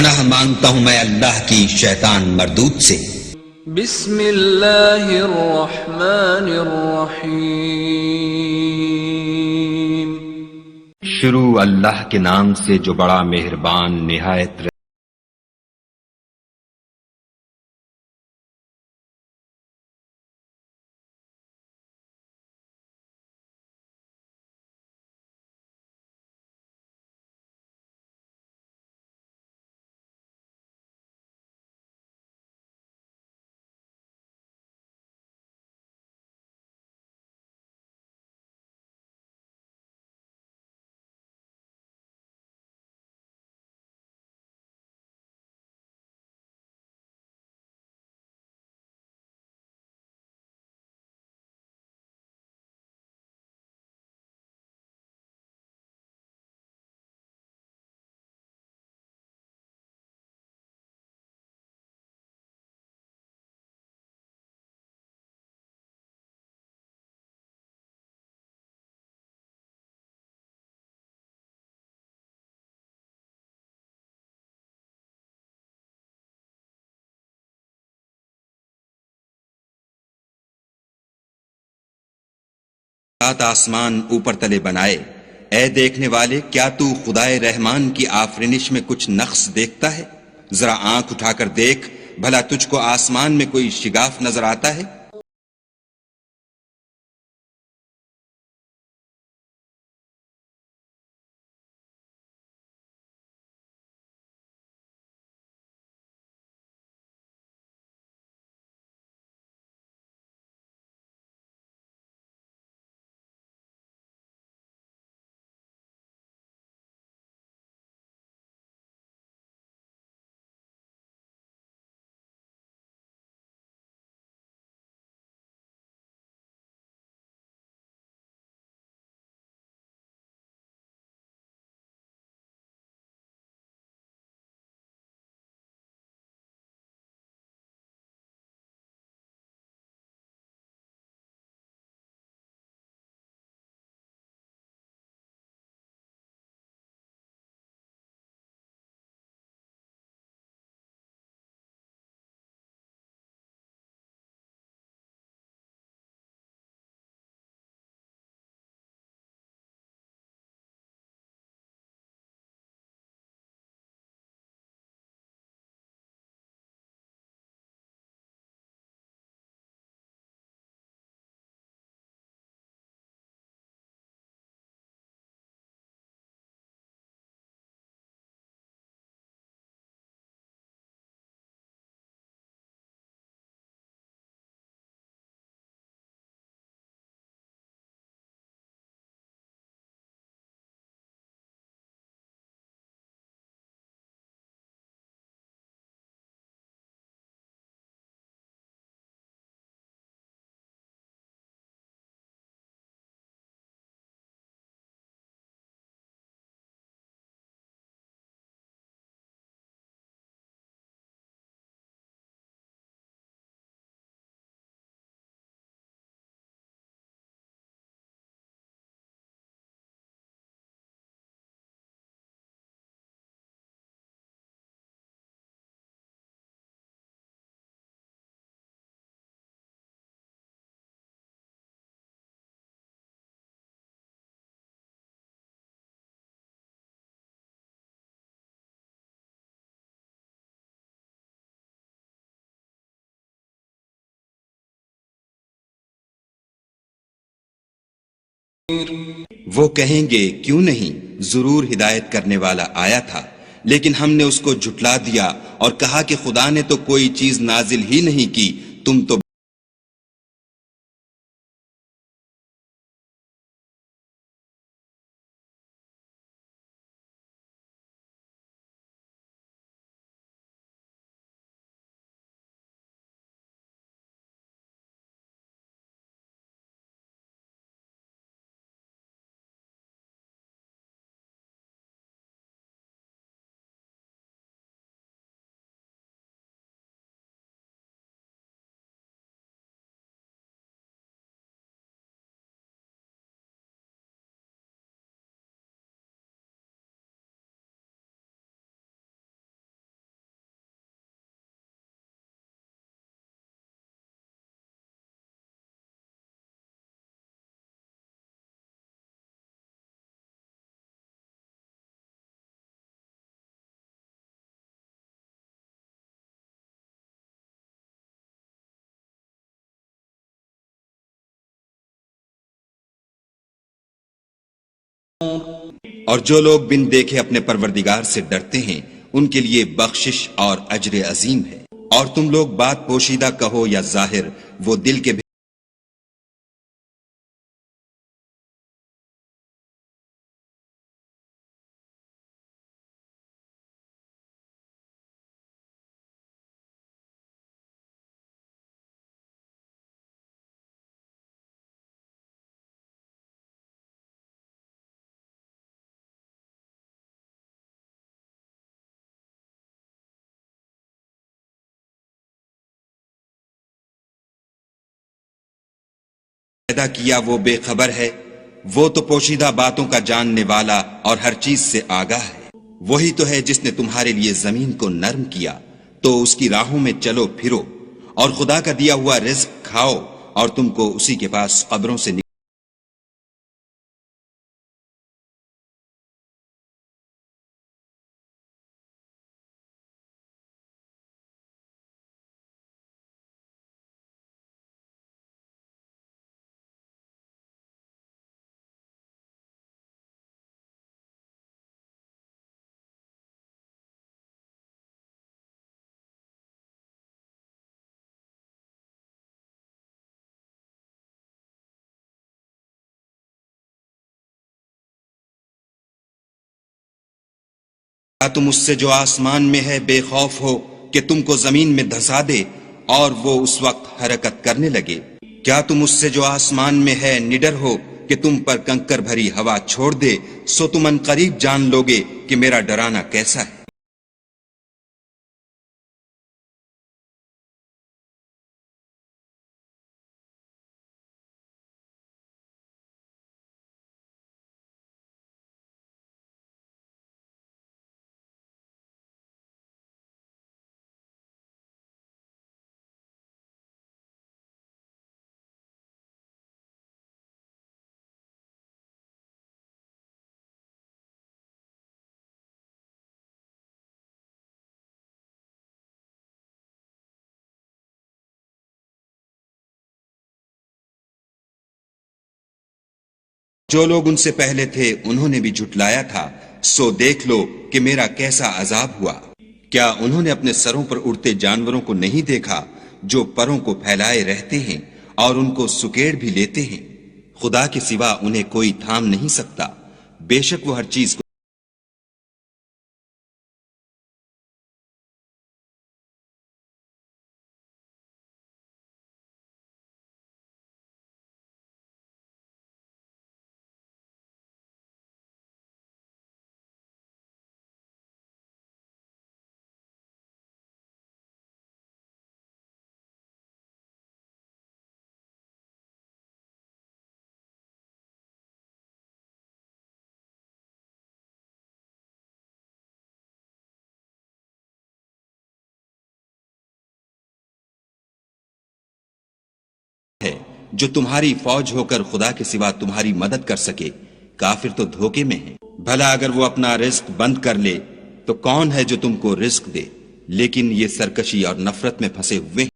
پناہ مانگتا ہوں میں اللہ کی شیطان مردود سے۔ بسم اللہ الرحمن الرحیم۔ شروع اللہ کے نام سے جو بڑا مہربان نہایت سات آسمان اوپر تلے بنائے۔ اے دیکھنے والے، کیا تو خدا رحمان کی آفرینش میں کچھ نقص دیکھتا ہے؟ ذرا آنکھ اٹھا کر دیکھ، بھلا تجھ کو آسمان میں کوئی شگاف نظر آتا ہے؟ وہ کہیں گے، کیوں نہیں؟ ضرور ہدایت کرنے والا آیا تھا، لیکن ہم نے اس کو جھٹلا دیا اور کہا کہ خدا نے تو کوئی چیز نازل ہی نہیں کی، تم تو اور جو لوگ بن دیکھے اپنے پروردگار سے ڈرتے ہیں، ان کے لیے بخشش اور اجر عظیم ہے۔ اور تم لوگ بات پوشیدہ کہو یا ظاہر، وہ دل کے پیدا کیا وہ بے خبر ہے، وہ تو پوشیدہ باتوں کا جاننے والا اور ہر چیز سے آگاہ ہے۔ وہی تو ہے جس نے تمہارے لیے زمین کو نرم کیا۔ تو اس کی راہوں میں چلو پھرو اور خدا کا دیا ہوا رزق کھاؤ اور تم کو اسی کے پاس قبروں سے تم اس سے جو آسمان میں ہے بے خوف ہو کہ تم کو زمین میں دھسا دے اور وہ اس وقت حرکت کرنے لگے۔ کیا تم اس سے جو آسمان میں ہے نڈر ہو کہ تم پر کنکر بھری ہوا چھوڑ دے، سو تم ان قریب جان لوگے کہ میرا ڈرانا کیسا ہے۔ جو لوگ ان سے پہلے تھے، انہوں نے بھی جھٹلایا تھا۔ سو دیکھ لو کہ میرا کیسا عذاب ہوا۔ کیا انہوں نے اپنے سروں پر اڑتے جانوروں کو نہیں دیکھا جو پروں کو پھیلائے رہتے ہیں اور ان کو سکیڑ بھی لیتے ہیں؟ خدا کے سوا انہیں کوئی تھام نہیں سکتا۔ بے شک وہ ہر چیز کو جو تمہاری فوج ہو کر خدا کے سوا تمہاری مدد کر سکے، کافر تو دھوکے میں ہے بھلا اگر وہ اپنا رزق بند کر لے، تو کون ہے جو تم کو رزق دے؟ لیکن یہ سرکشی اور نفرت میں پھنسے ہوئے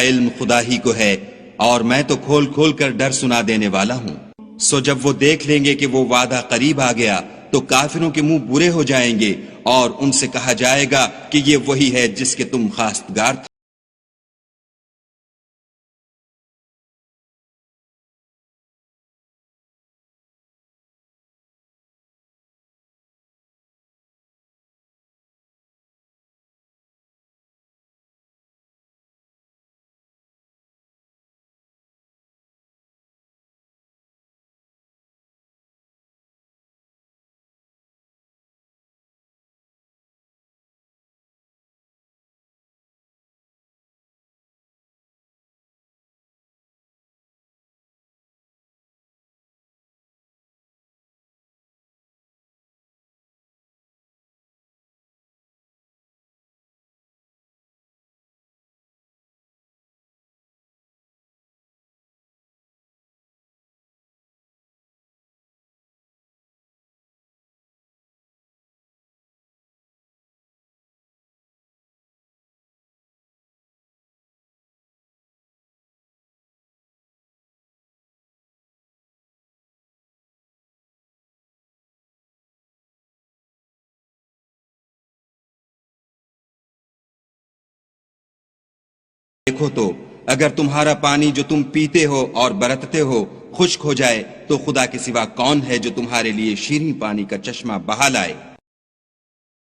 علم خدا ہی کو ہے اور میں تو کھول کھول کر ڈر سنا دینے والا ہوں۔ سو جب وہ دیکھ لیں گے کہ وہ وعدہ قریب آ گیا، تو کافروں کے منہ برے ہو جائیں گے اور ان سے کہا جائے گا کہ یہ وہی ہے جس کے تم خواستگار تھے۔ دیکھو تو، اگر تمہارا پانی جو تم پیتے ہو اور برتتے ہو خشک ہو جائے، تو خدا کے سوا کون ہے جو تمہارے لیے شیریں پانی کا چشمہ بہا لائے؟